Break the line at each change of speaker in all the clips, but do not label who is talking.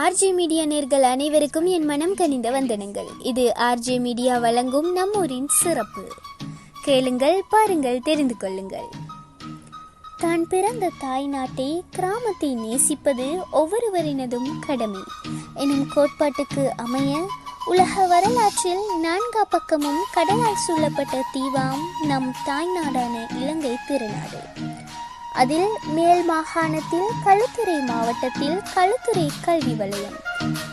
RJ media நேர்கள் அனைவருக்கும் என் மனம் கனிந்த வந்தனங்கள். இது ஆர்ஜே மீடியா வழங்கும் நம்மூரின் சிறப்பு. கேளுங்கள் பாருங்கள் தெரிந்து கொள்ளுங்கள். தான் பிறந்த தாய் நாட்டை கிராமத்தை நேசிப்பது ஒவ்வொருவரினதும் கடமை. எனும் கோட்பாட்டுக்கு அமைய உலக வரலாற்றில் நான்கா பக்கமும் கடலால் சூழப்பட்ட தீவாம் நம் தாய் நாடான இலங்கை திருநாடு அதில் மேல் மாகாணத்தில் களுத்துறை மாவட்டத்தில் களுத்துறை கல்வி வலயம்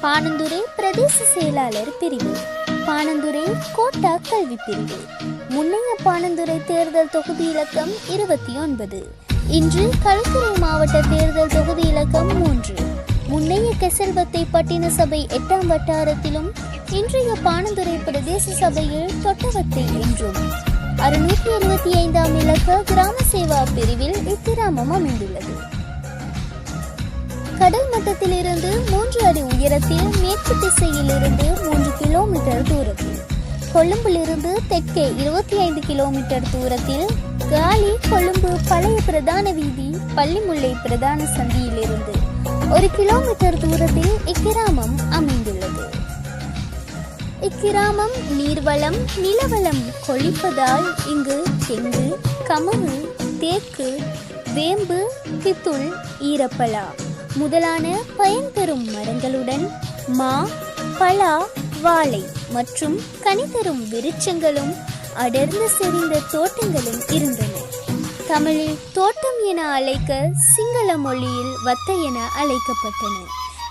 பானந்துறை பிரதேச செயலாளர் பிரிவு பானந்துறை கோட்டா கல்வி பிரிவு. முன்னைய பானந்துறை தேர்தல் தொகுதி இலக்கம் இருபத்தி ஒன்பது. இன்று களுத்துறை மாவட்ட தேர்தல் தொகுதி இலக்கம் மூன்று. முன்னைய கெசல்வத்தை பட்டின சபை எட்டாம் வட்டாரத்திலும் இன்றைய பானந்துறை பிரதேச சபையில் தொட்டவத்தை என்றும் அறுநூற்றி இருபத்தி ஐந்தாம் இலக்க கிராம சேவா பிரிவில் இக்கிராமம் அமைந்துள்ளது. கடல் மட்டத்திலிருந்து மூன்று அடி உயரத்தில் மேற்கு திசையில் இருந்து மூன்று கிலோமீட்டர் தூரத்தில் கொழும்பிலிருந்து தெற்கே இருபத்தி ஐந்து கிலோமீட்டர் தூரத்தில் காலி கொழும்பு பழைய பிரதான வீதி பள்ளிமுல்லை பிரதான சந்தியிலிருந்து ஒரு கிலோமீட்டர் தூரத்தில் இக்கிராமம் அமைந்துள்ளது. இக்கிராமம் நீர்வளம் நிலவளம் கொழிப்பதால் இங்கு தெங்கு கமுகு தேக்கு வேம்பு கித்துள் ஈரப்பலா முதலான பயன்தரும் மரங்களுடன் மா பலா வாழை மற்றும் கனிதரும் விருட்சங்களும் அடர்ந்து செறிந்த தோட்டங்களும் இருந்தன. தமிழில் தோட்டம் என அழைக்க சிங்கள மொழியில் வத்த என அழைக்கப்பட்டன.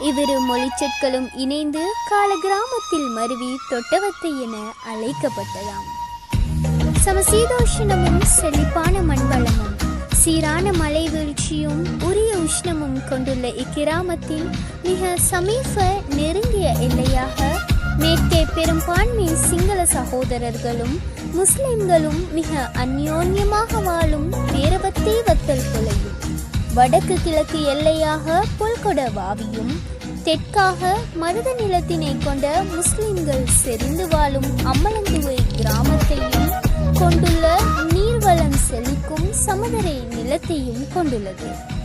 இவ்விரு மொழிச்சொற்களும் இணைந்து கால கிராமத்தில் மருவி தொட்டவத்தை என அழைக்கப்பட்டதாம். சமசீதோஷ்ணமும் செழிப்பான மண்வளமும் சீரான மலை வீழ்ச்சியும் உரிய உஷ்ணமும் கொண்டுள்ள இக்கிராமத்தின் மிக சமீப நெருங்கிய எல்லையாக மேற்கே பெரும்பான்மை சிங்கள சகோதரர்களும் முஸ்லிம்களும் மிக அந்யோன்யமாக வாழும் வேரவத்தை வத்தல் கொலையும் வடக்கு கிழக்கு எல்லையாக புல்கொட வாவியும் தெற்காக மருத நிலத்தினை கொண்ட முஸ்லிம்கள் செறிந்து வாழும் அம்மலந்துவை கிராமத்தையும் கொண்டுள்ள நீர்வளம் செழிக்கும் சமதரை நிலத்தையும் கொண்டுள்ளது.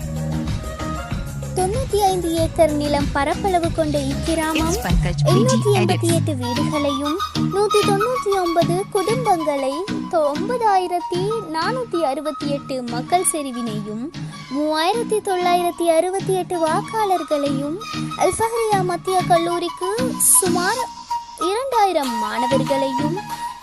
தொண்ணூத்தி ஐந்து ஏக்கர் நிலம் பரப்பளவு கொண்ட இக்கிராமம் எண்ணூத்தி எண்பத்தி. எட்டு வீடுகளையும் நூத்தி தொண்ணூத்தி ஒன்பது குடும்பங்களை ஒன்பதாயிரத்தி நானூத்தி அறுபத்தி எட்டு மக்கள் செறிவினையும் மூவாயிரத்தி தொள்ளாயிரத்தி அறுபத்தி எட்டு வாக்காளர்களையும் அல்ஃபஹரியா மத்திய கல்லூரிக்கு சுமார் இரண்டாயிரம் மாணவர்களையும்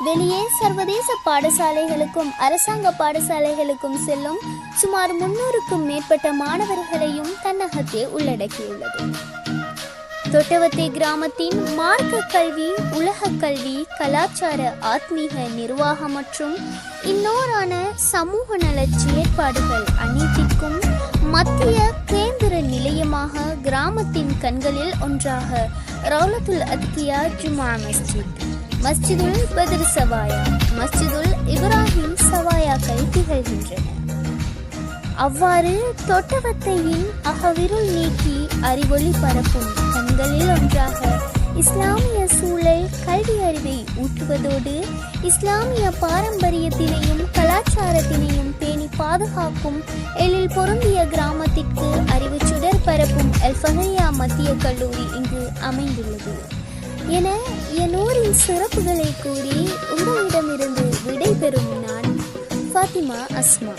வெளியே சர்வதேச பாடசாலைகளுக்கும் அரசாங்க பாடசாலைகளுக்கும் செல்லும் சுமார் முன்னூறுக்கும் மேற்பட்ட மாணவர்களையும் தன்னகத்தே உள்ளடக்கியுள்ளது. தொட்டவத்தை கிராமத்தின் மார்க்க கல்வி உலக கல்வி கலாச்சார ஆத்மீக நிர்வாகம் மற்றும் இன்னோரான சமூக நலச் செயற்பாடுகள் அனைத்திற்கும் மத்திய கேந்திர நிலையமாக கிராமத்தின் கண்களில் ஒன்றாக ரவுலத்துல் அத்தியா ஜுமா மஸ்ஜித். மஸ்ஜிதுல் பத்ர் சவாயா. மஸ்ஜிதுல் இப்ராஹிம் சவாயாக்கள் திகழ்கின்றன. அவ்வாறு தொட்டவத்தையின் அகவிருள் நீக்கி அறிவொளி பரப்பும் கண்களில் ஒன்றாக இஸ்லாமிய சூழல் கல்வி அறிவை ஊற்றுவதோடு இஸ்லாமிய பாரம்பரியத்தினையும் கலாச்சாரத்தினையும் பேணி பாதுகாக்கும் எழில் பொருந்திய கிராமத்திற்கு அறிவு சுடர் பரப்பும் அல்ஃபஹரியா மத்திய கல்லூரி இங்கு அமைந்துள்ளது. என என் ஊரின் சிறப்புகளை கூறி உங்களிடமிருந்து விடைபெறும் நான் ஃபாத்திமா அஸ்மா.